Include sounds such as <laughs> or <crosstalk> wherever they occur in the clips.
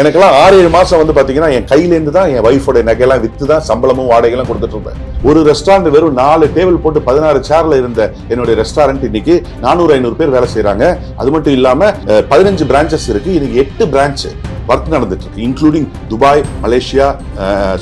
எனக்கெல்லாம் ஆறு ஏழு மாசம் வந்து பாத்தீங்கன்னா என் கையிலேருந்து தான் என் ஒய்ஃபோட நகையெல்லாம் வித்து தான் சம்பளமும் வாடகைலாம் கொடுத்துட்டு இருந்தேன். ஒரு ரெஸ்டாரண்ட் வெறும் நாலு டேபிள் போட்டு பதினாறு சேர்ல இருந்த என்னுடைய ரெஸ்டாரண்ட் இன்னைக்கு நானூறு ஐநூறு பேர் வேலை செய்கிறாங்க அது மட்டும் இல்லாம பதினஞ்சு பிரான்ச்சஸ் இருக்கு. இன்னைக்கு எட்டு பிரான்ச் ஒர்க் நடந்துட்டு இருக்கு. Including Dubai Malaysia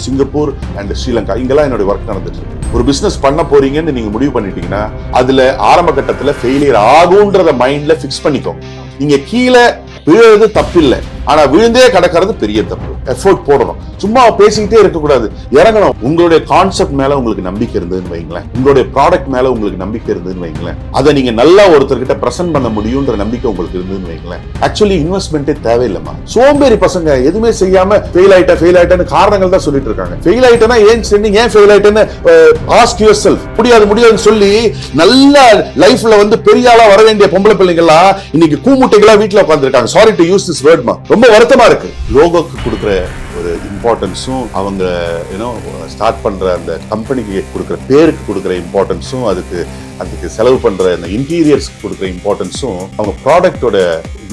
Singapore and Sri Lanka. இங்கெல்லாம் என்னுடைய ஒர்க் நடந்துட்டு இருக்கு. ஒரு பிசினஸ் பண்ண போறீங்கன்னு நீங்க முடிவு பண்ணிட்டீங்கன்னா அதுல ஆரம்ப கட்டத்துல ஃபெயிலியர் ஆகுன்றத மைண்ட்ல ஃபிக்ஸ் பண்ணிக்கோ நீங்க கீழே விழுறது தப்பில்லை. ஆனா விழுந்தே கிடக்கிறது பெரிய தப்பு. எஃபோர்ட் போடணும். சும்மா பேசிக்கிட்டே இருக்கக்கூடாது. இறங்கணும். உங்களுடைய கான்செப்ட் மேல உங்களுக்கு நம்பிக்கை இருந்ததுன்னு வைங்களேன். உங்களுடைய ப்ராடக்ட் மேல உங்களுக்கு நம்பிக்கை இருந்ததுன்னு வைங்களேன். அதை நீங்க நல்லா ஒருத்தர்கிட்ட பிரசன்ட் பண்ண முடியும்ன்ற நம்பிக்கை உங்களுக்கு இருந்ததுன்னு வைங்களேன். ஆக்சுவலி இன்வெஸ்ட்மெண்ட்டே தேவையில்லைம்மா. சோம்பேறி பசங்க எதுவுமே செய்யாம ஃபெயில் ஆயிட்டா ஃபெயில் ஆயிட்டேன்னு காரணங்கள் தான் சொல்லிட்டு இருக்காங்க. ஃபெயில் ஆயிட்டேன்னா ஏன் செஞ்சீங்க ஏன் ஃபெயில் ஆயிட்டேன்னு ஆஸ்க் யுவர் செல்ஃப் முடியாது முடியாதுன்னு சொல்லி நல்ல லைஃப்ல வந்து பெரிய ஆளா வர வேண்டிய பொம்பளை பிள்ளைங்களா இன்னைக்கு கூமுட்டைகளா வீட்டுல உட்காந்துருக்காங்க சாரி டு யூஸ் திஸ் வேர்ட்மா ரொம்ப வருத்தமா இருக்கு. லோகோக்கு கொடுக்குற ஒரு இம்பார்ட்டன்ஸும் அவங்க யூனோ ஸ்டார்ட் பண்ற அந்த கம்பெனிக்கு கொடுக்குற பேருக்கு கொடுக்குற இம்பார்ட்டன்ஸும் அதுக்கு அதுக்கு செலவு பண்ற அந்த இன்டீரியர்ஸ்க்கு கொடுக்குற இம்பார்ட்டன்ஸும் அவங்க ப்ராடக்டோட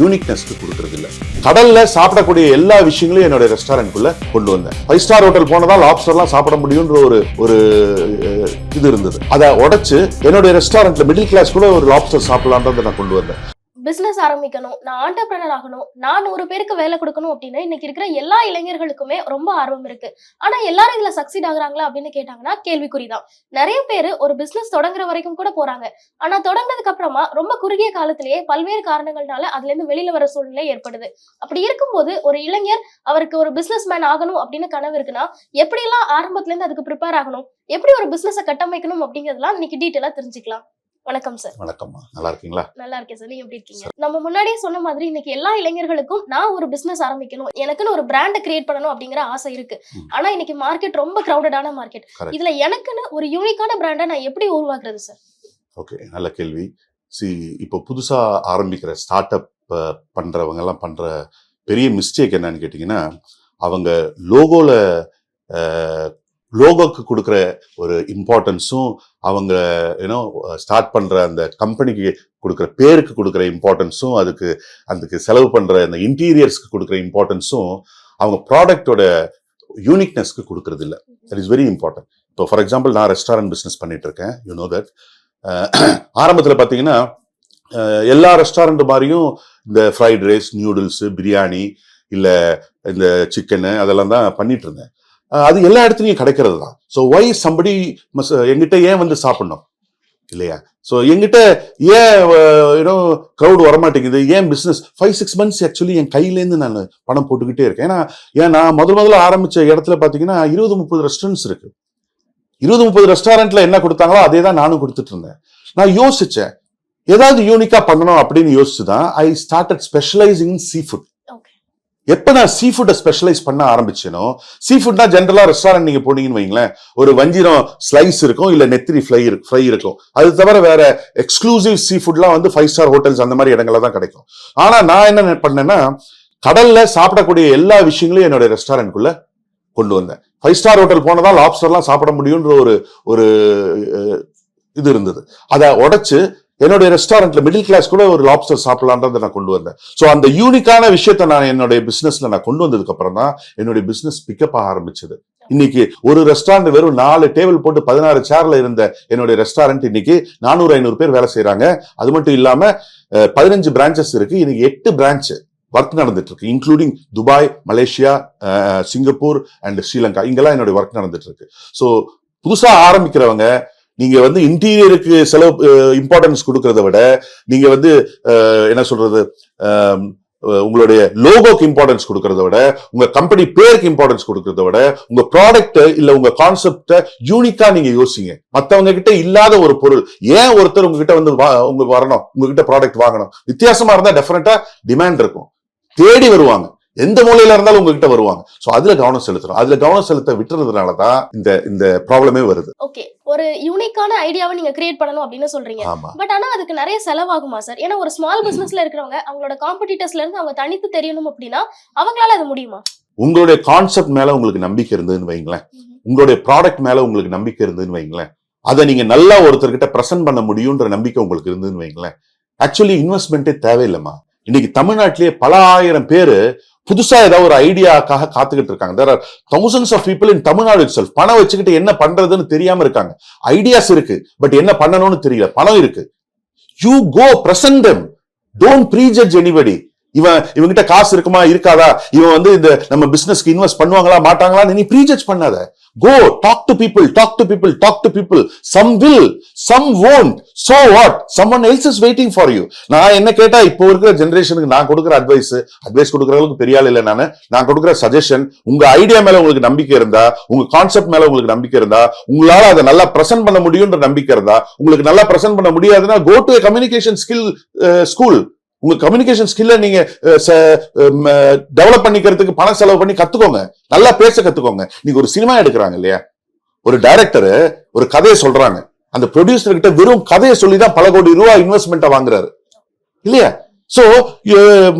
யூனிக்னஸ்க்கு கொடுக்கறது இல்ல கடல்ல சாப்பிடக்கூடிய எல்லா விஷயங்களையும் என்னோட ரெஸ்டாரண்ட்குள்ள கொண்டு வந்தேன். ஃபைவ் ஸ்டார் ஹோட்டல் போனதால் லாப்ஸ்டர்லாம் சாப்பிட முடியும்ன்ற ஒரு ஒரு இது இருந்தது. அதை உடைச்சு என்னுடைய ரெஸ்டாரண்ட்ல மிடில் கிளாஸ் கூட ஒரு லாப்ஸ்டர் சாப்பிடலான்றதை நான் கொண்டு வந்தேன். பிஸ்னஸ் ஆரம்பிக்கணும். நான் ஆண்டர்பிரனர் ஆகணும். நான் நூறு பேருக்கு வேலை கொடுக்கணும் அப்படின்னா இன்னைக்கு இருக்கிற எல்லா இளைஞர்களுக்குமே ரொம்ப ஆர்வம் இருக்கு. ஆனா எல்லாரும் இதுல சக்சீட் ஆகுறாங்களா அப்படின்னு கேட்டாங்கன்னா கேள்விக்குறிதான். நிறைய பேர் ஒரு பிசினஸ் தொடங்குற வரைக்கும் கூட போறாங்க. ஆனா தொடங்கினதுக்கு அப்புறமா ரொம்ப குறுகிய காலத்திலேயே பல்வேறு காரணங்கள்னால அதுல இருந்து வெளியில வர சூழ்நிலை ஏற்படுது. அப்படி இருக்கும்போது ஒரு இளைஞர் அவருக்கு ஒரு பிசினஸ் மேன் ஆகணும் அப்படின்னு கனவு இருக்குன்னா எப்படி எல்லாம் ஆரம்பத்துல இருந்து அதுக்கு ப்ரிப்பேர் ஆகணும்? எப்படி ஒரு பிசினஸை கட்டமைக்கணும் அப்படிங்கறதெல்லாம் இன்னைக்கு டீட்டெயிலா தெரிஞ்சுக்கலாம். வணக்கம் சார் வணக்கம்மா. நல்லா இருக்கீங்களா நல்லா இருக்கேன் சார் நீங்க எப்படி இருக்கீங்க? நம்ம முன்னாடியே சொன்ன மாதிரி இன்னைக்கு எல்லா இளைஞர்களுக்கும் நான் ஒரு பிசினஸ் ஆரம்பிக்கணும் எனக்குன்னு ஒரு பிராண்டை கிரியேட் பண்ணணும் அப்படிங்கிற ஆசை இருக்கு. ஆனா இன்னைக்கு மார்க்கெட் ரொம்ப கிரௌடடான மார்க்கெட். இதுல எனக்குன்னு ஒரு யூனிக்கான பிராண்டை நான் எப்படி உருவாக்குறது சார் ஓகே நல்ல கேள்வி. சி இப்போ புதுசா ஆரம்பிக்கிற ஸ்டார்ட் அப் பண்றவங்க எல்லாம் பண்ற பெரிய மிஸ்டேக் என்னன்னு கேட்டிங்கன்னா அவங்க லோகோல லோகோக்கு கொடுக்குற ஒரு இம்பார்ட்டன்ஸும் அவங்க ஏன்னோ ஸ்டார்ட் பண்ணுற அந்த கம்பெனிக்கு கொடுக்குற பேருக்கு கொடுக்குற இம்பார்ட்டன்ஸும் அதுக்கு அதுக்கு செலவு பண்ணுற அந்த இன்டீரியர்ஸ்க்கு கொடுக்குற இம்பார்ட்டன்ஸும் அவங்க ப்ராடக்டோட யூனிக்னஸ்க்கு கொடுக்கறது இல்லை தட் இஸ் வெரி இம்பார்ட்டன்ட் இப்போ ஃபார் எக்ஸாம்பிள் நான் ரெஸ்டாரண்ட் பிஸ்னஸ் பண்ணிட்டு இருக்கேன் யூ நோ தட் ஆரம்பத்தில் பார்த்தீங்கன்னா எல்லா ரெஸ்டாரண்ட் மாதிரியும் இந்த ஃப்ரைட் ரைஸ் நியூடுல்ஸு பிரியாணி இல்லை இந்த சிக்கனு அதெல்லாம் தான் பண்ணிட்டு இருந்தேன் அது எல்லா இடத்துலையும் கிடைக்கிறது தான் ஸோ ஒய் சம்படி எங்கிட்ட ஏன் வந்து சாப்பிடணும்? இல்லையா? ஸோ எங்கிட்ட ஏன் யூனோ க்ரௌட் வரமாட்டேங்குது? ஏன் business five six months actually என் கையிலேருந்து நான் பணம் போட்டுக்கிட்டே இருக்கேன். ஏன்னா ஏன் நான் முதல் முதல்ல ஆரம்பித்த இடத்துல பார்த்தீங்கன்னா இருபது முப்பது ரெஸ்டாரண்ட்ஸ் இருக்கு. இருபது முப்பது ரெஸ்டாரண்ட்ல என்ன கொடுத்தாங்களோ அதே தான் நானும் கொடுத்துட்டு இருந்தேன் நான் யோசிச்சேன் ஏதாவது யூனிக்காக பண்ணணும் அப்படின்னு யோசிச்சு தான் I started specialising sea food எப்போ நான் சீ ஃபுட்டை ஸ்பெஷலைஸ் பண்ண ஆரம்பிச்சேனோ சீ ஃபுட்னா ஜென்ரலாக ரெஸ்டாரண்ட் நீங்கள் போனீங்கன்னு வைங்களேன் ஒரு வஞ்சிரம் ஸ்லைஸ் இருக்கும் இல்லை நெத்திரி ஃப்ளை இருக்கு ஃப்ரை இருக்கும். அது தவிர வேற எக்ஸ்க்ளூசிவ் சீ ஃபுட்லாம் வந்து ஃபைவ் ஸ்டார் ஹோட்டல்ஸ் அந்த மாதிரி இடங்கள்ல தான் கிடைக்கும். ஆனால் நான் என்ன பண்ணேன்னா கடல்ல சாப்பிடக்கூடிய எல்லா விஷயங்களையும் என்னோட ரெஸ்டாரண்ட்குள்ள கொண்டு வந்தேன். ஃபைவ் ஸ்டார் ஹோட்டல் போனதான் லாப்ஸ்டர்லாம் சாப்பிட முடியும்ன்ற ஒரு ஒரு இது இருந்தது. அதை உடைச்சு என்னுடைய ரெஸ்டாரண்ட்ல மிடில் கிளாஸ் கூட ஒரு லாப்ஸ்டர் சாப்பிடலான்றதை நான் கொண்டு வந்தேன். ஸோ அந்த யூனிக்கான விஷயத்தை நான் என்னுடைய பிசினஸ்ல நான் கொண்டு வந்ததுக்கு அப்புறம் தான் என்னுடைய பிசினஸ் பிக்கப் ஆக ஆரம்பிச்சது. இன்னைக்கு ஒரு ரெஸ்டாரண்ட் வெறும் நாலு டேபிள் போட்டு பதினாறு சேர்ல இருந்த என்னுடைய ரெஸ்டாரண்ட் இன்னைக்கு நானூறு ஐநூறு பேர் வேலை செய்யறாங்க அது மட்டும் இல்லாம பதினஞ்சு பிரான்ச்சஸ் இருக்கு. இன்னைக்கு எட்டு பிரான்ச் ஒர்க் நடந்துட்டு இருக்கு including Dubai Malaysia Singapore and Sri Lanka. இங்கெல்லாம் என்னுடைய ஒர்க் நடந்துட்டு இருக்கு. ஸோ புதுசாக ஆரம்பிக்கிறவங்க நீங்க வந்து இன்டீரியருக்கு செலவு இம்பார்ட்டன்ஸ் கொடுக்கறத விட நீங்க வந்து என்ன சொல்றது உங்களுடைய லோகோக்கு இம்பார்ட்டன்ஸ் கொடுக்கறத விட உங்க கம்பெனி பேருக்கு இம்பார்ட்டன்ஸ் கொடுக்கறத விட உங்க ப்ராடக்ட் இல்ல உங்க கான்செப்ட யூனிக்கா நீங்க யோசிங்க. மத்தவங்க கிட்ட இல்லாத ஒரு பொருள். ஏன் ஒருத்தர் உங்ககிட்ட வந்து வா- உங்க வரணும்? உங்ககிட்ட ப்ராடக்ட் வாங்கணும்? வித்தியாசமா இருந்தா டெஃபினட்டா டிமாண்ட் இருக்கும். தேடி வருவாங்க. எந்த மூலையில இருந்தாலும் உங்ககிட்ட வருவாங்க. சோ அதுல கவனம் செலுத்தணும். அதுல கவனம் செலுத்த விட்டுறதுனால தான் இந்த இந்த ப்ராப்ளமே வருது. ஓகே ஒரு யூனிக்கான ஐடியாவை நீங்க கிரியேட் பண்ணணும் அப்படின்னு சொல்றீங்க. பட் ஆனா அதுக்கு நிறைய செலவாகுமா சார் ஏன்னா ஒரு ஸ்மால் பிசினஸ்ல இருக்கிறவங்க அவங்களோட காம்படிட்டர்ஸ்ல இருந்து அவங்க தனித்து தெரியணும் அப்படின்னா அவங்களால அது முடியுமா? உங்களுடைய கான்செப்ட் மேல உங்களுக்கு நம்பிக்கை இருந்ததுன்னு வைங்களேன். உங்களுடைய ப்ராடக்ட் மேல உங்களுக்கு நம்பிக்கை இருந்ததுன்னு வைங்களேன். அதை நீங்க நல்லா ஒருத்தர்கிட்ட பிரசன்ட் பண்ண முடியும்ன்ற நம்பிக்கை உங்களுக்கு இருந்ததுன்னு வைங்களேன். ஆக்சுவலி இன்வெஸ்ட்மெண்ட்டே தேவையில்லைம்மா. இன்னைக்கு தமிழ்நாட்டிலேயே பல ஆயிரம் பேர் புதுசா ஏதாவது ஒரு ஐடியாக்காக காத்துக்கிட்டு இருக்காங்க. There are thousands of people in Tamil Nadu செல் பணம் வச்சுக்கிட்டு என்ன பண்றதுன்னு தெரியாம இருக்காங்க. ஐடியாஸ் இருக்கு பட் என்ன பண்ணணும்னு தெரியல. பணம் இருக்கு. You go present them don't prejudge anybody இவன் இவங்கிட்ட காசு இருக்குமா இருக்காதா? இவன் வந்து இந்த நம்ம பிசினஸ்க்கு இன்வெஸ்ட் பண்ணுவாங்களா மாட்டாங்களான்னு நீ ப்ரீஜட்ஜ் பண்ணாத. Go talk to people talk to people talk to people some will some won't so what someone else is waiting for you நான் என்ன கேட்டா இப்போ இருக்கிற ஜெனரேஷனுக்கு நான் கொடுக்குற அட்வைஸ் அட்வைஸ் கொடுக்குற அளவுக்கு பெரிய ஆள் இல்லை நான் நான் கொடுக்குற சஜஷன் உங்க ஐடியா மேல உங்களுக்கு நம்பிக்கை இருந்தா உங்க கான்செப்ட் மேல உங்களுக்கு நம்பிக்கை இருந்தா உங்களால அதை நல்லா பிரசன்ட் பண்ண முடியும்ன்ற நம்பிக்கை இருந்தா உங்களுக்கு நல்லா பிரசன்ட் பண்ண முடியாதுன்னா go to communication skill school உங்க கம்யூனிகேஷன் ஸ்கில்ல நீங்க டெவலப் பண்ணிக்கிறதுக்கு பணம் செலவு பண்ணி கத்துக்கோங்க. நல்லா பேச கத்துக்கோங்க. நீங்க ஒரு சினிமா எடுக்கிறாங்க இல்லையா? ஒரு டைரக்டர் ஒரு கதையை சொல்றாங்க. அந்த ப்ரொடியூசர் கிட்ட வெறும் கதையை சொல்லி தான் பல கோடி ரூபாய் இன்வெஸ்ட்மெண்ட்டை வாங்குறாரு. இல்லையா? சோ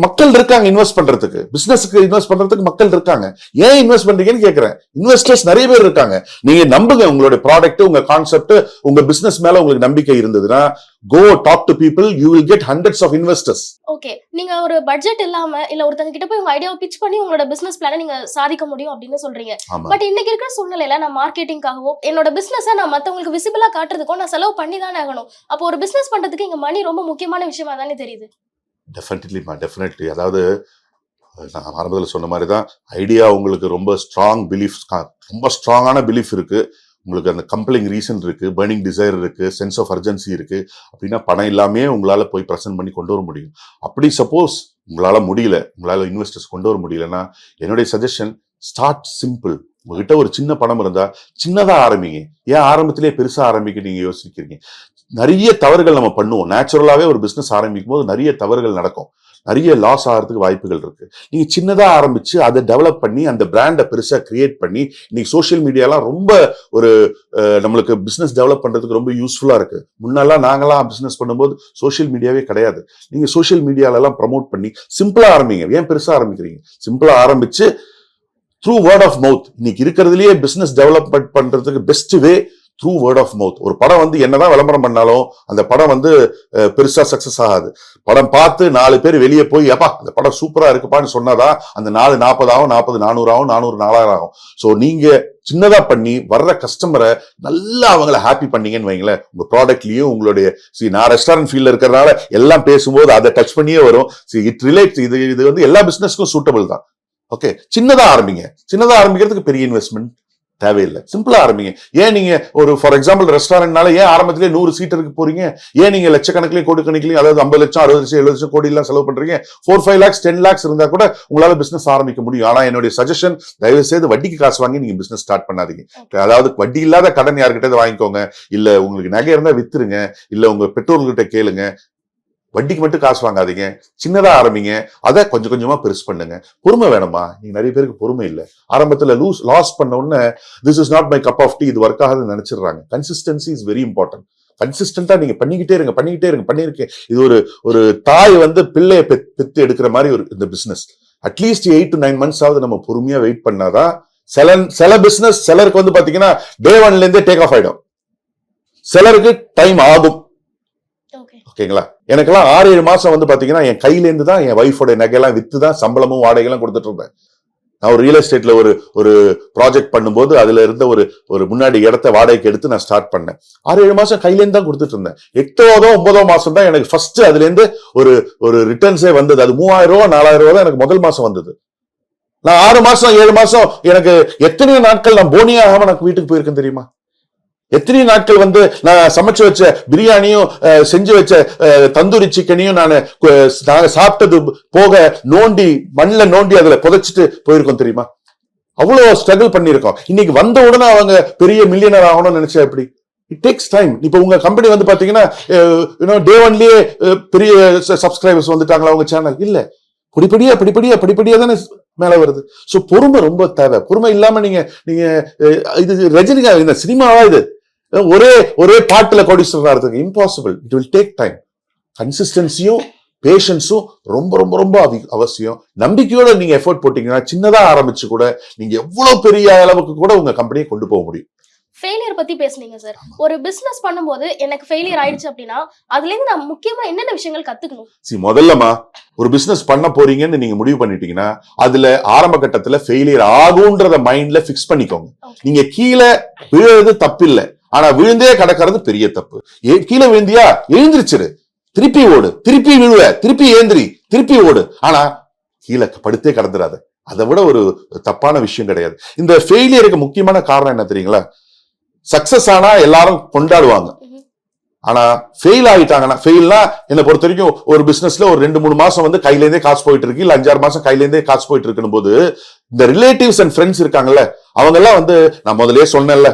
மக்கள் இருக்காங்க இன்வெஸ்ட் பண்றதுக்கு. பிசினஸ்க்கு இன்வெஸ்ட் பண்றதுக்கு மக்கள் இருக்காங்க. ஏன் இன்வெஸ்ட் பண்றீங்கன்னு கேக்குறேன். இன்வெஸ்டர்ஸ் நிறைய பேர் இருக்காங்க. நீங்க நம்புங்க உங்களுடைய ப்ராடக்ட் உங்க கான்செப்ட் உங்க பிசினஸ் மேல உங்களுக்கு நம்பிக்கை இருந்ததுன்னா go talk to people you will get hundreds of investors okay நீங்க ஒரு பட்ஜெட் இல்லாம இல்ல ஒருத்தங்க கிட்ட போய் உங்க ஐடியாவை பிச் பண்ணி உங்களோட பிசினஸ் பிளானை நீங்க சாதிக்க முடியும் அப்படின்னு சொல்றீங்க. பட் இன்னைக்கு இருக்கிற சூழ்நிலையில நான் மார்க்கெட்டிங்காகவோ என்னோட பிசினஸை நான் மத்தவங்களுக்கு விசிபிளா காட்டுறதுக்கோ நான் செலவு பண்ணி தானே ஆகணும். அப்போ ஒரு பிசினஸ் பண்றதுக்கு இங்க மணி ரொம்ப முக்கியமான விஷயமா தானே தெரியுது? டெஃபினெட்லிமா டெஃபினெட்லி அதாவது நான் ஆரம்பத்தில் சொன்ன மாதிரி தான் ஐடியா உங்களுக்கு ரொம்ப ஸ்ட்ராங் பிலீஃப் ரொம்ப ஸ்ட்ராங்கான பிலீஃப் இருக்குது உங்களுக்கு அந்த கம்பெலிங் ரீசன் இருக்குது பர்னிங் டிசைர் இருக்குது சென்ஸ் ஆஃப் அர்ஜென்சி இருக்குது அப்படின்னா பணம் இல்லாமே உங்களால் போய் ப்ரெசென்ட் பண்ணி கொண்டு வர முடியும். அப்படி சப்போஸ் உங்களால் முடியல உங்களால் இன்வெஸ்டர்ஸ் கொண்டு வர முடியலன்னா என்னுடைய சஜஷன் ஸ்டார்ட் சிம்பிள் உங்ககிட்ட ஒரு சின்ன பணம் இருந்தா சின்னதா ஆரம்பிங்க. ஏன் ஆரம்பத்திலே பெருசா ஆரம்பிக்க நீங்க யோசிக்கிறீங்க? நிறைய தவறுகள் நம்ம பண்ணுவோம். நேச்சுரலாவே ஒரு பிசினஸ் ஆரம்பிக்கும் போது நிறைய தவறுகள் நடக்கும். நிறைய லாஸ் ஆகிறதுக்கு வாய்ப்புகள் இருக்கு. நீங்க சின்னதா ஆரம்பிச்சு அதை டெவலப் பண்ணி அந்த பிராண்டை பெருசா கிரியேட் பண்ணி இன்னைக்கு சோஷியல் மீடியாலாம் ரொம்ப ஒரு நம்மளுக்கு பிசினஸ் டெவலப் பண்றதுக்கு ரொம்ப யூஸ்ஃபுல்லா இருக்கு. முன்னெல்லாம் நாங்களாம் பிசினஸ் பண்ணும்போது சோஷியல் மீடியாவே கிடையாது. நீங்க சோஷியல் மீடியாலெல்லாம் ப்ரமோட் பண்ணி சிம்பிளா ஆரம்பிங்க. ஏன் பெருசா ஆரம்பிக்கிறீங்க? சிம்பிளா ஆரம்பிச்சு த்ரூ வேர்ட் ஆஃப் மவுத் இன்னைக்கு இருக்கிறதுலயே பிசினஸ் டெவலப்மெண்ட் பண்றதுக்கு best way through word of mouth ஒரு படம் வந்து என்னதான் விளம்பரம் பண்ணாலும் அந்த படம் வந்து பெருசா சக்சஸ் ஆகாது. படம் பார்த்து நாலு பேர் வெளியே போய் ஏப்பா அந்த படம் சூப்பரா இருக்குப்பான்னு சொன்னாதான் அந்த நாலு நாற்பதாகும் நாற்பது நானூறாகும் நானூறு நாலாயிரம் ஆகும். ஸோ நீங்க சின்னதா பண்ணி வர்ற கஸ்டமரை நல்லா அவங்கள ஹாப்பி பண்ணீங்கன்னு வைங்களேன். உங்க ப்ராடக்ட்லயும் உங்களுடைய சி நான் ரெஸ்டாரண்ட் ஃபீல்ட்ல இருக்கிறதுனால எல்லாம் பேசும்போது அதை டச் பண்ணியே வரும். சி இட் ரிலேட் இது இது வந்து எல்லா பிசினஸ்க்கும் சூட்டபிள் தான். ஓகே சின்னதா ஆரம்பிங்க. சின்னதா ஆரம்பிக்கிறதுக்கு பெரிய இன்வெஸ்ட்மெண்ட் தேவையில்லை. சிம்பிளா ஆரம்பிங்க. ஏன் நீங்க ஒரு ஃபார் எக்ஸாம்பிள் ரெஸ்டாரண்ட்னால ஏன் ஆரம்பத்திலே நூறு சீட்டருக்கு போறீங்க? ஏன் நீங்க லட்சக்கணக்கிலே கோடி கணக்கிலையும் அதாவது ஐம்பது லட்சம் அறுபது லட்சம் எழுபது லட்சம் கோடி எல்லாம் செலவு பண்றீங்க? Four five lakhs ten lakhs இருந்தா கூட உங்களால பிசினஸ் ஆரம்பிக்க முடியும். ஆனா என்னுடைய சஜஷன் தயவு செய்து வட்டிக்கு காசு வாங்கி நீங்க பிசினஸ் ஸ்டார்ட் பண்ணாதீங்க. அதாவது வட்டி இல்லாத கடன் யார்கிட்ட வாங்கிக்கோங்க. இல்ல உங்களுக்கு நகை இருந்தா வித்துருங்க. இல்ல உங்க பெற்றோர்கிட்ட கேளுங்க. வட்டிக்கு மட்டும் காசு வாங்காதீங்க. சின்னதா ஆரம்பிங்க. அதை கொஞ்சம் கொஞ்சமா பெருசு பண்ணுங்க. பொறுமை வேணுமா? நீங்க நிறைய பேருக்கு பொறுமை இல்லை. ஆரம்பத்துல லூஸ் லாஸ் பண்ண உடனே this is not my cup of tea இது ஒர்க் ஆகுதுன்னு நினைச்சிடுறாங்க. கன்சிஸ்டன்சி இஸ் வெரி இம்பார்ட்டன்ட் கன்சிஸ்டன்டா நீங்க பண்ணிக்கிட்டே இருங்க பண்ணிக்கிட்டே இருங்க பண்ணிருக்கேன் இது ஒரு ஒரு தாய் வந்து பிள்ளைய பெத் பெத்து எடுக்கிற மாதிரி ஒரு இந்த business at least eight to nine months ஆகுது நம்ம பொறுமையா வெயிட் பண்ணாதான் சில சில பிசினஸ் சிலருக்கு வந்து பாத்தீங்கன்னா டே ஒன்ல இருந்தே டேக் ஆஃப் ஆயிடும். சிலருக்கு டைம் ஆகும். ஓகே ஓகேங்களா எனக்கெல்லாம் ஆறு ஏழு மாசம் வந்து பாத்தீங்கன்னா என் கையிலேருந்து தான் என் ஒய்ஃபோட நகையெல்லாம் வித்து தான் சம்பளமும் வாடகைலாம் கொடுத்துட்டு இருந்தேன். நான் ஒரு ரியல் எஸ்டேட்ல ஒரு ஒரு ப்ராஜெக்ட் பண்ணும்போது அதுல இருந்த ஒரு ஒரு முன்னாடி இடத்த வாடகைக்கு எடுத்து நான் ஸ்டார்ட் பண்ணேன். ஆறு ஏழு மாசம் கையிலேருந்து தான் கொடுத்துட்டு இருந்தேன். எட்டாவதோ ஒன்பதோ மாசம் தான் எனக்கு ஃபர்ஸ்ட் அதுலேருந்து ஒரு ஒரு ரிட்டர்ன்ஸே வந்தது. அது மூவாயிரம் ரூபா நாலாயிரம் ரூபா தான் எனக்கு முதல் மாசம் வந்தது. நான் ஆறு மாசம் ஏழு மாசம் எனக்கு எத்தனையோ நாட்கள் நான் போனியாகாம எனக்கு வீட்டுக்கு போயிருக்கேன் தெரியுமா? எத்தனை நாட்கள் வந்து நான் சமைச்சு வச்ச பிரியாணியும் செஞ்சு வச்ச தந்தூரி சிக்கனையும் நான் சாப்பிட்டது போக நோண்டி மண்ணில் நோண்டி அதில் புதைச்சிட்டு போயிருக்கோம் தெரியுமா? அவ்வளவு ஸ்ட்ரகிள் பண்ணியிருக்கோம். இன்னைக்கு வந்த உடனே அவங்க பெரிய மில்லியனர் ஆகணும்னு நினைச்சா எப்படி? இட் டேக்ஸ் டைம் இப்போ உங்க கம்பெனி வந்து பாத்தீங்கன்னா டே ஒன்லயே பெரிய சப்ஸ்கிரைபர்ஸ் வந்துட்டாங்களா உங்க சேனல் இல்ல. படிப்படியா படிப்படியா படிப்படியா தானே மேல வருது. ஸோ பொறுமை ரொம்ப தேவை. பொறுமை இல்லாம நீங்க நீங்க இது ரஜினிகாந்த் இந்த சினிமாவா இது? ஒரே ஒரே பாட்டுல கோடீஸ்வரர் impossible it will take time கன்சிஸ்டன்சியும் பேஷன்ஸும் ரொம்ப ரொம்ப ரொம்ப அவசியம். நம்பிக்கையோட நீங்க எஃபோர்ட் போட்டீங்கன்னா சின்னதா ஆரம்பிச்சு கூட நீங்க எவ்வளவு பெரிய அளவுக்கு கூட உங்க கம்பெனியை கொண்டு போக முடியும். ஃபெயிலியர் பத்தி பேசுனீங்க சார் ஒரு பிசினஸ் பண்ணும்போது எனக்கு ஃபெயிலியர் ஆயிடுச்சு அப்படின்னா அதுல இருந்து நான் முக்கியமா என்னென்ன விஷயங்கள் கத்துக்கணும்? சி முதல்லமா ஒரு பிசினஸ் பண்ண போறீங்கன்னு நீங்க முடிவு பண்ணிட்டீங்கன்னா அதுல ஆரம்ப கட்டத்துல ஃபெயிலியர் ஆகுன்றத மைண்ட்ல ஃபிக்ஸ் பண்ணிக்கோங்க. நீங்க கீழே விழுறது தப்பில்லை. ஆனா விழுந்தே கிடக்கிறது பெரிய தப்பு. ஏ கீழே விழுந்தியா? எழுந்திருச்சிரு. திருப்பி ஓடு. திருப்பி விழுவ. திருப்பி ஏந்திரி. திருப்பி ஓடு. ஆனா கீழே படுத்தே கிடந்துடாத அதை விட ஒரு தப்பான விஷயம் கிடையாது. இந்த ஃபெயிலியருக்கு முக்கியமான காரணம் என்ன தெரியுங்களா? சக்சஸ் ஆனா எல்லாரும் கொண்டாடுவாங்க. ஆனா ஃபெயில் ஆயிட்டாங்கன்னா ஃபெயில்னா என்னை பொறுத்த வரைக்கும் ஒரு பிசினஸ்ல ஒரு ரெண்டு மூணு மாசம் வந்து கையிலேருந்தே காசு போயிட்டு இருக்கு. இல்ல அஞ்சாறு மாசம் கையில இருந்தே காசு போயிட்டு இருக்குன்னு போது இந்த ரிலேட்டிவ்ஸ் அண்ட் ஃப்ரெண்ட்ஸ் இருக்காங்கல்ல அவங்க எல்லாம் வந்து நான் முதலே சொன்னேன்ல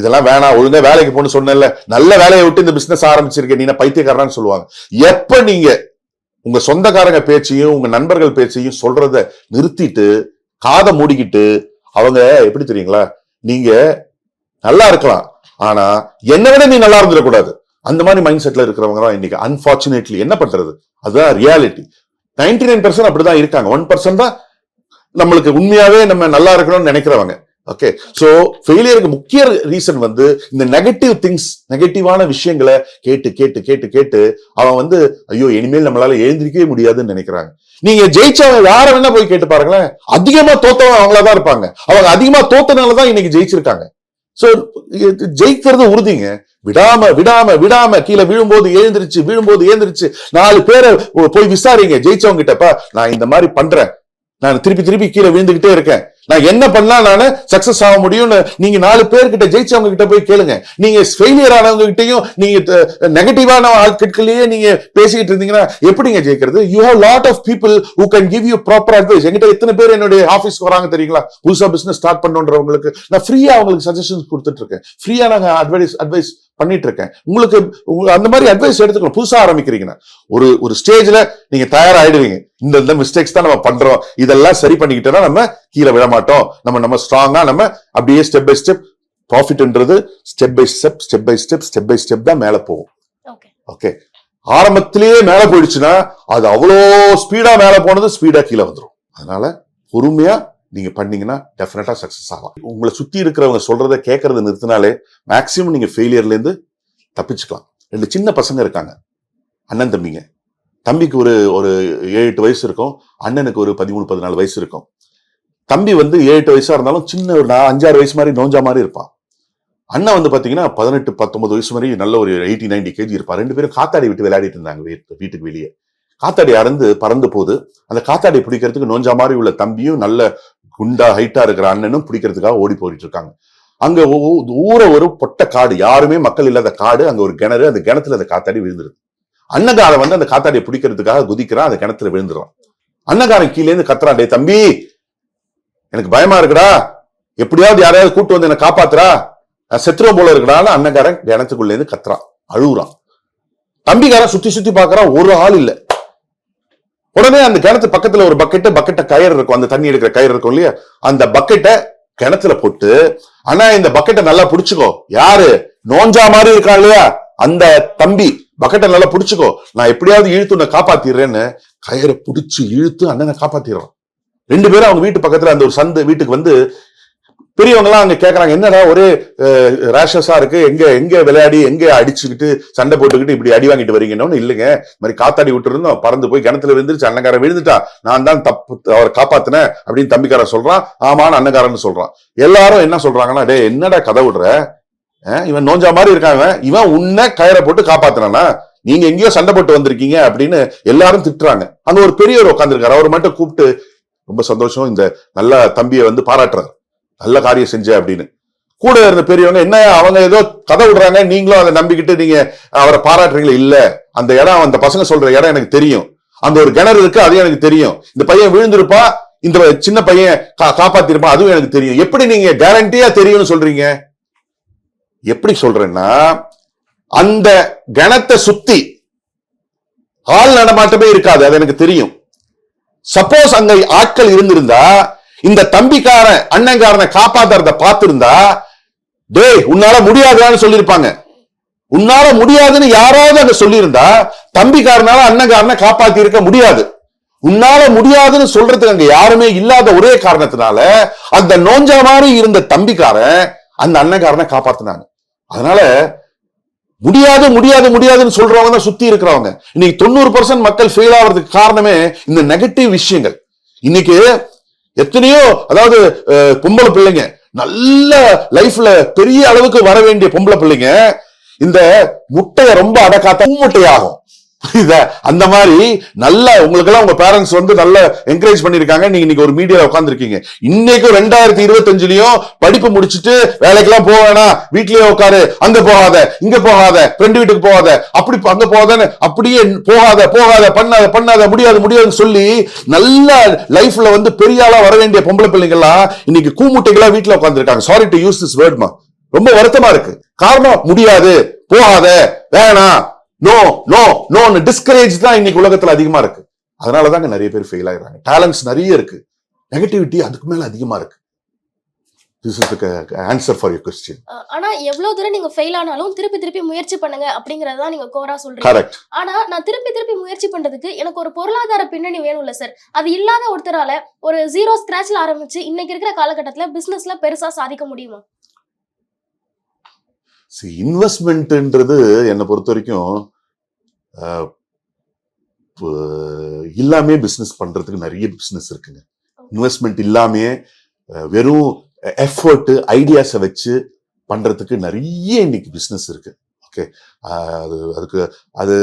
இதெல்லாம் வேணாம் ஒழுங்கா வேலைக்கு போன்னு சொன்னேன்ல. நல்ல வேலையை விட்டு இந்த பிசினஸ் ஆரம்பிச்சிருக்கேன் நீ பைத்தியக்காரன்னு சொல்லுவாங்க. எப்ப நீங்க உங்க சொந்தக்காரங்க பேச்சையும் உங்க நண்பர்கள் பேச்சையும் சொல்றத நிறுத்திட்டு காதை மூடிக்கிட்டு அவங்க எப்படி தெரியுங்களா? நீங்க நல்லா இருக்கலாம். ஆனா என்னை விட நீ நல்லா இருந்துடக்கூடாது. அந்த மாதிரி மைண்ட் செட்ல இருக்கிறவங்க தான் இன்னைக்கு. அன்பார்ச்சுனேட்லி என்ன பண்றது? அதுதான் ரியாலிட்டி நைன்டி நைன் பர்சன்ட் அப்படிதான் இருக்காங்க. ஒன் பர்சன்ட் தான் நம்மளுக்கு உண்மையாவே நம்ம நல்லா இருக்கணும்னு நினைக்கிறவங்க. ஓகே ஸோ ஃபெயிலியருக்கு முக்கிய ரீசன் வந்து இந்த நெகட்டிவ் திங்ஸ் நெகட்டிவான விஷயங்களை கேட்டு கேட்டு கேட்டு கேட்டு அவன் வந்து ஐயோ இனிமேல் நம்மளால எழுந்திருக்கவே முடியாதுன்னு நினைக்கிறாங்க. நீங்க ஜெயிச்சவங்க யார வேணா போய் கேட்டு பாருங்களேன். அதிகமா தோத்தவங்க அவங்களதான் இருப்பாங்க. அவங்க அதிகமா தோத்தனால தான் இன்னைக்கு ஜெயிச்சிருக்காங்க. ஸோ ஜெயிக்கிறது உறுதிங்க. விடாம விடாம விடாம கீழே விழும்போது எழுந்திருச்சு விழும்போது எழுந்திருச்சு நாலு பேரை போய் விசாரிங்க. ஜெயிச்சவங்க கிட்டப்பா நான் இந்த மாதிரி பண்றேன். நான் திருப்பி திருப்பி கீழே விழுந்துகிட்டே இருக்கேன். நான் என்ன பண்ணா நானு சக்சஸ் ஆக முடியும்னு நீங்க நாலு பேர்கிட்ட ஜெயிச்சவங்க கிட்ட போய் கேளுங்க. நீங்க ஃபெயிலியர் ஆனவங்க கிட்டயும் நீங்க நெகட்டிவான ஆட்கட்களையே நீங்க பேசிக்கிட்டு இருந்தீங்கன்னா எப்படிங்க ஜெயிக்கிறது? You have lot of people who can give you proper advice என்கிட்ட எத்தனை பேர் என்னுடைய ஆஃபீஸ்க்கு வராங்க தெரியுங்களா? புதுசா பிசினஸ் ஸ்டார்ட் பண்ணுன்றவங்களுக்கு. நான் ஃப்ரீயா அவங்களுக்கு சஜஷன்ஸ் கொடுத்துட்டு இருக்கேன் ஃப்ரீயா நாங்க அட்வைஸ் அட்வைஸ் பண்ணிட்டு இருக்கேன் உங்களுக்கு அந்த மாதிரி அட்வைஸ் எடுத்துக்கணும். புதுசா ஆரம்பிக்கிறீங்கன்னா. ஒரு ஒரு ஸ்டேஜ்ல நீங்க தயாராயிடுவீங்க. இந்த இந்த மிஸ்டேக்ஸ் தான் நம்ம பண்றோம். இதெல்லாம் சரி பண்ணிக்கிட்டோம்னா நம்ம கீழே விழ மாட்டோம். நம்ம நம்ம ஸ்ட்ராங்கா நம்ம அப்படியே step by step ப்ராஃபிட்ன்றது step by step step by step step by step தான் மேல போகும். ஓகே ஆரம்பத்திலேயே மேல போயிடுச்சுன்னா அது அவ்வளோ ஸ்பீடா மேல போனது ஸ்பீடா கீழே வந்துடும் அதனால பொறுமையா நீங்க பண்ணீங்கன்னா டெஃபினட்டா சக்சஸ் ஆகலாம். உங்களை சுத்தி இருக்கிறவங்க சொல்றத கேட்கறத நிறுத்தினாலே மேக்சிமம் நீங்க ஃபெயிலியர்ல இருந்து தப்பிச்சுக்கலாம். ரெண்டு சின்ன பசங்க இருக்காங்க. அண்ணன் தம்பிங்க. தம்பிக்கு ஒரு ஒரு ஏழு எட்டு வயசு இருக்கும். அண்ணனுக்கு ஒரு பதிமூணு பதினாலு வயசு இருக்கும். தம்பி வந்து ஏழு எட்டு வயசா இருந்தாலும் சின்ன ஒரு நா- அஞ்சாறு வயசு மாதிரி நோஞ்சா மாதிரி இருப்பான். அண்ணன் வந்து பாத்தீங்கன்னா பதினெட்டு பத்தொன்பது வயசு மாதிரி நல்ல ஒரு எயிட்டி நைன்டி கேஜி இருப்பான் ரெண்டு பேரும் காத்தாடி விட்டு விளையாடிட்டு இருந்தாங்க வீட்டுக்கு வெளியே. காத்தாடி அறந்து பறந்து போது அந்த காத்தாடி பிடிக்கிறதுக்கு நோஞ்சா மாதிரி உள்ள தம்பியும் நல்ல குண்டா ஹைட்டா இருக்கிற அண்ணனும் பிடிக்கிறதுக்காக ஓடி போயிட்டு இருக்காங்க. அங்க ஊர ஒரு பொட்ட காடு யாருமே மக்கள் இல்லாத காடு அங்க ஒரு கிணறு அந்த கிணத்துல அந்த காத்தாடி விழுந்துருது. அன்னகாரன் வந்து அந்த காத்தாடியை பிடிக்கிறதுக்காக குதிக்கிறான் அந்த கிணத்துல விழுந்துடும் அன்னகாரன் கீழே இருந்து கத்துறான் டே தம்பி எனக்கு பயமா இருக்குடா. எப்படியாவது யாரையாவது கூட்டு வந்து என்ன காப்பாத்துறா. நான் போல இருக்கடான்னு அன்னக்காரன் கிணத்துக்குள்ளே இருந்து கத்துறான். அழுகுறான் தம்பிக்காரன் சுத்தி சுத்தி பாக்குறான் ஒரு ஆள் இல்ல. உடனே அந்த கிணத்து பக்கத்துல ஒரு பக்கெட்டு பக்கெட்ட கயிறு இருக்கும். அந்த தண்ணி எடுக்கிற கயிறு இருக்கும் இல்லையா? அந்த பக்கெட்டை கிணத்துல போட்டு ஆனா இந்த பக்கெட்டை நல்லா புடிச்சுக்கோ. யாரு? நோஞ்சா மாதிரி இருக்கான் இல்லையா? அந்த தம்பி பக்கெட்டை நல்லா புடிச்சுக்கோ. நான் எப்படியாவது இழுத்து உன்னை காப்பாத்திடுறேன்னு. கயிறை புடிச்சு இழுத்து அண்ணனை காப்பாத்திடுறான். ரெண்டு பேரும் அவங்க வீட்டு பக்கத்துல அந்த ஒரு சந்து வீட்டுக்கு வந்து பெரியவங்க எல்லாம் அங்க கேக்குறாங்க என்னடா ஒரே ரேஷஸா இருக்கு எங்க எங்க விளையாடி எங்க அடிச்சுக்கிட்டு சண்டை போட்டுக்கிட்டு இப்படி அடி வாங்கிட்டு வரீங்கன்னு இல்லைங்க. இந்த மாதிரி காத்தாடி விட்டு இருந்தோம் பறந்து போய் கிணத்துல விழுந்துருச்சு அண்ணங்காரன் விழுந்துட்டா. நான் தான் தப்பு அவரை காப்பாத்தினேன் அப்படின்னு தம்பிக்காரன் சொல்றான். ஆமான்னு அண்ணங்காரன் சொல்றான். எல்லாரும் என்ன சொல்றாங்கன்னா டேய் என்னடா கதை விடுற? அஹ் இவன் நோஞ்சா மாதிரி இருக்காங்க இவன். உன்னை கயிறை போட்டு காப்பாத்தினானா? நீங்க எங்கேயோ சண்டை போட்டு வந்திருக்கீங்க அப்படின்னு எல்லாரும் திட்டுறாங்க. அங்க ஒரு பெரியவர் உட்காந்துருக்காரு அவர் மட்டும் கூப்பிட்டு ரொம்ப சந்தோஷம். இந்த நல்ல தம்பியை வந்து பாராட்டுறாரு. நல்ல காரியம் செஞ்ச அப்படின்னு. கூட இருந்த பெரியவங்க என்ன அவங்க ஏதோ கதை விடுறாங்க. நீங்களும் அதை நம்பிக்கிட்டு நீங்க அவரை பாராட்டுறீங்களா? இல்ல. அந்த இடம் அந்த பசங்க சொல்ற இடம் எனக்கு தெரியும். அந்த ஒரு கிணறு இருக்கு அது எனக்கு தெரியும். இந்த பையன் விழுந்திருப்பா இந்த சின்ன பையன் கா- காப்பாத்திருப்பான் அதுவும் எனக்கு தெரியும். எப்படி நீங்க கேரண்டியா தெரியும்னு சொல்றீங்க? எப்படி சொல்றேன்னா அந்த கணத்தை சுத்தி ஆள் நடமாட்டமே இருக்காது. அது எனக்கு தெரியும். சப்போஸ் அங்க ஆட்கள் இருந்திருந்தா இந்த தம்பிக்காரன் அண்ணங்காரனை காப்பாத்துறத பார்த்திருந்தா டேய் உன்னால முடியாதுன்னு சொல்லியிருப்பாங்க. உன்னால முடியாதுன்னு யாராவது அங்க சொல்லியிருந்தா தம்பிக்காரனால அண்ணங்காரனை காப்பாத்தி இருக்க முடியாது. உன்னால முடியாதுன்னு சொல்றதுக்கு அங்க யாருமே இல்லாத ஒரே காரணத்தினால அந்த நோஞ்ச மாதிரி இருந்த தம்பிக்காரன் அந்த அண்ணன்காரனை காப்பாத்தினாங்க. அதனால முடியாது முடியாது முடியாதுன்னு சொல்றவங்க தான் சுத்தி இருக்கிறவங்க. இன்னைக்கு தொண்ணூறு பர்சன்ட் மக்கள் ஃபெயில் ஆகிறதுக்கு காரணமே இந்த நெகட்டிவ் விஷயங்கள். இன்னைக்கு எத்தனையோ அதாவது அஹ், பொம்பளை பிள்ளைங்க நல்ல லைஃப்ல பெரிய அளவுக்கு வர வேண்டிய பொம்பளை பிள்ளைங்க இந்த முட்டையை ரொம்ப அடக்காத்த முட்டையாகும் <laughs> புரியுதா அந்த மாதிரி நல்ல உங்களுக்கெல்லாம் உங்க பேரண்ட்ஸ் வந்து நல்ல என்கரேஜ் பண்ணிருக்காங்க. நீங்க இன்னைக்கு ஒரு மீடியால உட்காந்துருக்கீங்க இன்னைக்கும் ரெண்டாயிரத்தி இருபத்தஞ்சுலயும் படிப்பு முடிச்சிட்டு வேலைக்கெல்லாம் போக வேணாம். வீட்லயே உட்காரு. அங்க போகாத இங்க போகாத ஃப்ரெண்டு வீட்டுக்கு போகாத. அப்படி அங்க போகாதன்னு அப்படியே போகாத போகாத பண்ணாத பண்ணாத முடியாது முடியாதுன்னு சொல்லி நல்ல லைஃப்ல வந்து பெரிய ஆளா வர வேண்டிய பொம்பளை பிள்ளைங்கள்லாம் இன்னைக்கு கூமுட்டைகளா வீட்டுல உட்காந்துருக்காங்க சாரி டு யூஸ் திஸ் வேர்ட்மா ரொம்ப வருத்தமா இருக்கு. காரணம் முடியாது போகாத வேணாம். நோ நோ நோன்னு டிஸ்கரேஜ் தான் இன்னைக்கு உலகத்துல அதிகமா இருக்கு. அதனால தாங்க நிறைய பேர் ஃபெயில் ஆயிடுறாங்க. டேலண்ட்ஸ் நிறைய இருக்கு. நெகட்டிவிட்டி அதுக்கு மேல அதிகமா இருக்கு. This is answer for your question ஆனா எவ்வளவு தூரம் நீங்க ஃபெயில் ஆனாலும் திருப்பி திருப்பி முயற்சி பண்ணுங்க அப்படிங்கறத நீங்க கோரா சொல்றீங்க. கரெக்ட் ஆனா நான் திருப்பி திருப்பி முயற்சி பண்றதுக்கு எனக்கு ஒரு பொருளாதார பின்னணி வேணும்ல சார் அது இல்லாத ஒருத்தரால ஒரு ஜீரோ ஸ்கிராச்ல ஆரம்பிச்சு இன்னைக்கு இருக்கிற காலகட்டத்துல பிசினஸ்ல பெருசா சாதிக்க முடியுமா? இன்வெஸ்ட்மெண்ட்ன்றது என்னை பொறுத்த வரைக்கும் இல்லாமே பிசினஸ் பண்றதுக்கு நிறைய பிசினஸ் இருக்குங்க. இன்வெஸ்ட்மெண்ட் இல்லாமே அஹ், வெறும் எஃபர்ட் ஐடியாஸை வச்சு பண்றதுக்கு நிறைய இன்னைக்கு பிசினஸ் இருக்கு. ஓகே அது அதுக்கு அது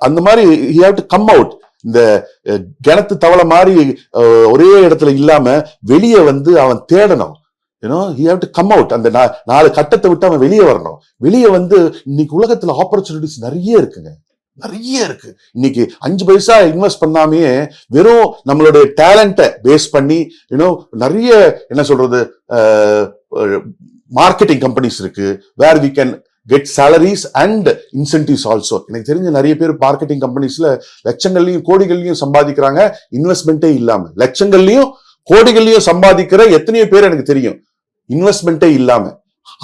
அந்த மாதிரி ஹேவ் டு கம் அவுட் இந்த கிணத்து தவளை மாதிரி ஒரே இடத்துல இல்லாம வெளியே வந்து அவன் தேடணும். You know he have to come out அந்த நா- நாலு கட்டத்தை விட்டு அவன் வெளியே வரணும். வெளியே வந்து இன்னைக்கு உலகத்துல ஆப்பர்ச்சுனிட்டிஸ் நிறைய இருக்குங்க. நிறைய இருக்கு. இன்னைக்கு அஞ்சு பைசா இன்வெஸ்ட் பண்ணாமையே வெறும் நம்மளுடைய டேலண்ட்டை பேஸ் பண்ணி யூனோ நிறைய என்ன சொல்றது மார்க்கெட்டிங் கம்பெனிஸ் இருக்கு where we can get salaries and incentives also எனக்கு தெரிஞ்ச நிறைய பேர் மார்க்கெட்டிங் கம்பெனிஸ்ல லட்சங்கள்லயும் கோடிகள்லயும் சம்பாதிக்கிறாங்க. இன்வெஸ்ட்மெண்ட்டே இல்லாம லட்சங்கள்லயும் கோடிகள்லயும் சம்பாதிக்கிற எத்தனையோ பேர் எனக்கு தெரியும். இன்வெஸ்ட்மெண்ட்டே இல்லாம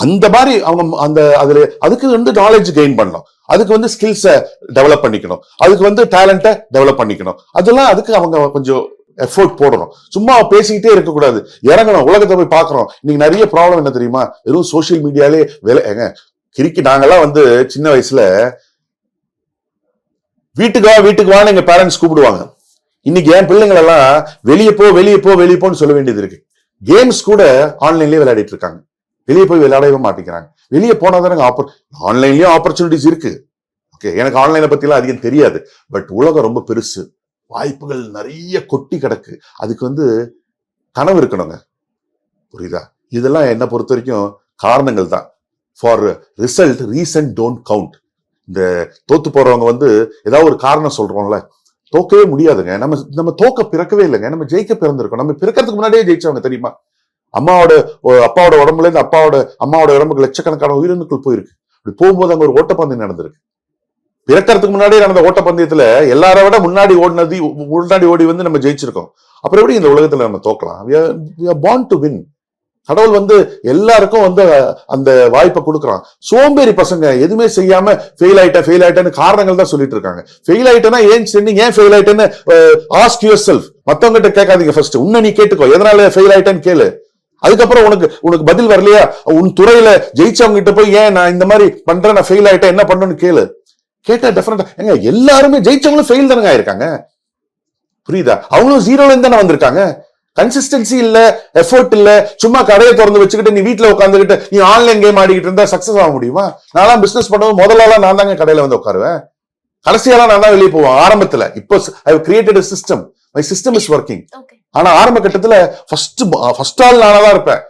அந்த மாதிரி அவங்க அந்த அதுல அதுக்கு வந்து நாலேஜ் கெயின் பண்ணணும். அதுக்கு வந்து ஸ்கில்ஸை டெவலப் பண்ணிக்கணும். அதுக்கு வந்து டேலண்ட்டை டெவலப் பண்ணிக்கணும். அதெல்லாம் அதுக்கு அவங்க கொஞ்சம் எஃபோர்ட் போடணும். சும்மா பேசிக்கிட்டே இருக்கக்கூடாது. இறங்கணும். உலகத்தை போய் பார்க்குறோம் இன்னைக்கு நிறைய ப்ராப்ளம் என்ன தெரியுமா? வெறும் சோஷியல் மீடியாலே வேலை ஏங்க கிரிக்கி நாங்கெல்லாம் வந்து சின்ன வயசுல வீட்டுக்கு வா வீட்டுக்கு வான்னு எங்க பேரண்ட்ஸ் கூப்பிடுவாங்க. இன்னைக்கு என் பிள்ளைங்களெல்லாம் வெளியே போ வெளியே போ வெளியே போன்னு சொல்ல வேண்டியது இருக்கு. கேம்ஸ் கூட ஆன்லைன்லயே விளையாடிட்டு இருக்காங்க. வெளியே போய் விளையாடவே மாட்டேங்கிறாங்க. வெளியே போனால் தானே ஆப்பர் ஆன்லைன்லயும் ஆப்பர்ச்சுனிட்டிஸ் இருக்கு. ஓகே எனக்கு ஆன்லைனை பத்திலாம் அதிகம் தெரியாது. பட் உலகம் ரொம்ப பெருசு. வாய்ப்புகள் நிறைய கொட்டி கிடக்கு. அதுக்கு வந்து கனவு இருக்கணுங்க. புரியுதா? இதெல்லாம் என்ன பொறுத்த வரைக்கும் காரணங்கள் தான். For result reason don't count இந்த தோத்து போறவங்க வந்து ஏதாவது ஒரு காரணம் சொல்றோம்ல. தோக்கவே முடியாதுங்க. நம்ம நம்ம தோக்க பிறக்கவே இல்லைங்க. நம்ம ஜெயிக்க பிறந்திருக்கோம். நம்ம பிறக்கிறதுக்கு முன்னாடியே ஜெயிச்சவங்க தெரியுமா? அம்மாவோட ஓ- அப்பாவோட உடம்புல இருந்து அப்பாவோட அம்மாவோட உடம்புக்கு லட்சக்கணக்கான உயிரினுக்குள் போயிருக்கு. அப்படி போகும்போது அங்க ஒரு ஓட்டப்பந்தயம் நடந்திருக்கு. பிறக்கிறதுக்கு முன்னாடியே நடந்த ஓட்டப்பந்தயத்துல எல்லாரை விட முன்னாடி ஓடினது முன்னாடி ஓடி வந்து நம்ம ஜெயிச்சிருக்கோம். அப்புறம் எப்படி இந்த உலகத்துல நம்ம தோக்கலாம்? Born டு வின் கடவுள் வந்து எல்லாருக்கும் வந்து அந்த வாய்ப்பை கொடுக்குறான். சோம்பேறி பசங்க எதுவுமே செய்யாம ஃபெயில் ஆயிட்டேன் ஃபெயில் ஆயிட்டேன்னு காரணங்கள் தான் சொல்லிட்டு இருக்காங்க. ஃபெயில் ஆயிட்டேன்னா ஏன் சென்னு ஏன் ஃபெயில் ஆயிட்டேன்னு ஆஸ்க் யுவர் செல்ஃப் மற்றவங்ககிட்ட கேட்காதீங்க ஃபர்ஸ்ட் உன்னை நீ கேட்டுக்கோ. எதனால ஃபெயில் ஆயிட்டேன்னு கேளு. அதுக்கப்புறம் உனக்கு உனக்கு பதில் வரலையா? உன் துறையில ஜெயிச்சவங்க கிட்ட போய் ஏன் நான் இந்த மாதிரி பண்றேன் நான் ஃபெயில் ஆயிட்டேன் என்ன பண்ணணும்னு கேளு. கேட்டா டெஃபரெண்டா ஏங்க எல்லாருமே ஜெயிச்சவங்களும் ஃபெயில் தானங்க ஆயிருக்காங்க. புரியுதா? அவங்களும் ஜீரோல இருந்து தானே வந்திருக்காங்க. கன்சிஸ்டன்சி இல்ல எஃபோர்ட் இல்ல சும்மா கடையை திறந்து வச்சுக்கிட்டு நீ வீட்ல உட்காந்துக்கிட்டு நீ ஆன்லைன் கேம் ஆடிக்கிட்டு இருந்தா சக்சஸ் ஆக முடியுமா? நான்லாம் பிசினஸ் பண்ணும்போது முதல்ல நான் தாங்க கடையில வந்து உட்காருவேன். கடைசியாலாம் நான் தான் வெளியே போவேன் ஆரம்பத்துல. இப்போ I created system my system is working ஆனா ஆரம்ப கட்டத்துல ஃபர்ஸ்ட் ஃபர்ஸ்ட் ஆள் நானா தான் இருப்பேன்.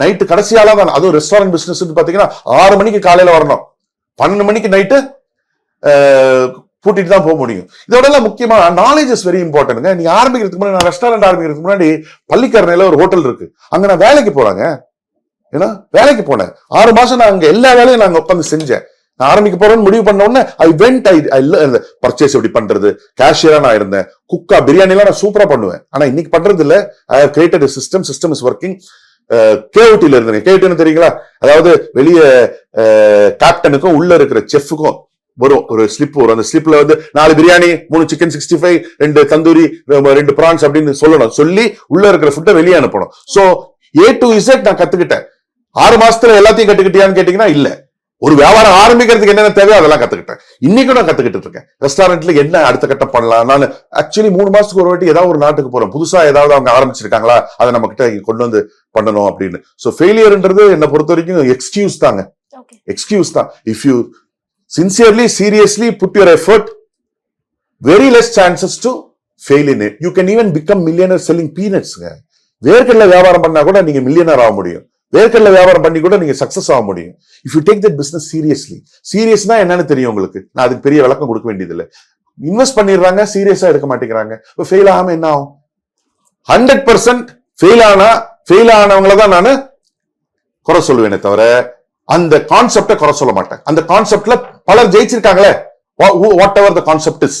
நைட்டு கடைசியால தான் அதுவும் ரெஸ்டாரண்ட் பிசினஸ் பாத்தீங்கன்னா ஆறு மணிக்கு காலையில வரணும். பன்னெண்டு மணிக்கு நைட்டு கூட்டிட்டு தான் போக முடியும். இதோட எல்லாம் முக்கியமா நாலேஜ் இஸ் வெரி இம்பார்ட்டன்ட்ங்க நீங்க ஆரம்பிக்கிறதுக்கு முன்னாடி நான் ரெஸ்டாரண்ட் ஆரம்பிக்கிறதுக்கு முன்னாடி பள்ளிக்கரணையில ஒரு ஹோட்டல் இருக்கு. அங்க நான் வேலைக்கு போறாங்க. ஏன்னா வேலைக்கு போனேன். ஆறு மாசம் நான் அங்க எல்லா வேலையும் நாங்க உட்காந்து செஞ்சேன். நான் ஆரம்பிக்க போறேன்னு முடிவு பண்ண உடனே ஐ வெண்ட் ஐ பர்ச்சேஸ் எப்படி பண்றது? கேஷியரா நான் இருந்தேன். குக்கா பிரியாணிலாம் நான் சூப்பரா பண்ணுவேன். ஆனா இன்னைக்கு பண்றது இல்ல. I have created system system is working கேவிட்டில இருந்தேன். கேஓடின்னு தெரியுங்களா? அதாவது வெளியே கேப்டனுக்கும் உள்ள இருக்கிற செஃப்புக்கும் வரும். ஒரு ஸ்லிப் வரும். அந்த ஸ்லிப்ல வந்து நாலு பிரியாணி மூணு சிக்கன் சிக்ஸ்டி ஃபைவ் ரெண்டு தந்தூரி ரெண்டு ப்ரான்ஸ் அப்படின்னு சொல்லணும். சொல்லி உள்ள இருக்கிற ஃபுட்டை வெளியே அனுப்பணும். சோ ஏ டு இசட் நான் கத்துக்கிட்டேன். ஆறு மாசத்துல எல்லாத்தையும் கத்துக்கிட்டியான்னு கேட்டீங்கன்னா இல்ல. ஒரு வியாபாரம் ஆரம்பிக்கிறதுக்கு என்னென்ன தேவையோ அதெல்லாம் கத்துக்கிட்டேன். இன்னைக்கும் நான் கத்துக்கிட்டு இருக்கேன். ரெஸ்டாரண்ட்ல என்ன அடுத்த கட்டம் பண்ணலாம்? நான் ஆக்சுவலி மூணு மாசத்துக்கு ஒரு வாட்டி ஏதாவது ஒரு நாட்டுக்கு போறோம் புதுசா ஏதாவது அவங்க ஆரம்பிச்சிருக்காங்களா? அதை நம்ம கிட்ட கொண்டு வந்து பண்ணணும் அப்படின்னு. சோ ஃபெயிலியர்ன்றது என்னை பொறுத்த வரைக்கும் எக்ஸ்கியூஸ் தாங்க. எக்ஸ்கியூஸ் தான். If you sincerely seriously put your effort very less chances to fail in it you can even become millionaire selling பீனட்ஸ்ங்க வேர்க்கடல வியாபாரம் பண்ணா கூட நீங்க மில்லியனர் ஆக முடியும். வேர்க்கடல வியாபாரம் பண்ணி கூட நீங்க சக்சஸ் ஆக முடியும். If you take that business seriously சீரியஸ்னா என்னன்னு தெரியும் உங்களுக்கு. நான் அதுக்கு பெரிய விளக்கம் கொடுக்க வேண்டியதில்லை. இன்வெஸ்ட் பண்ணிடுறாங்க சீரியஸா எடுக்க மாட்டேங்கிறாங்க. இப்போ ஃபெயில் ஆகாம என்ன ஆகும்? ஹண்ட்ரட் பர்சன்ட் ஃபெயில் ஆனா ஃபெயில் ஆனவங்கள தான் நான் குறை சொல்லுவேனே தவிர அந்த கான்செப்டை குறை சொல்ல மாட்டேன். அந்த கான்செப்ட்ல பலர் ஜெயிச்சிருக்காங்களே. Whatever the concept is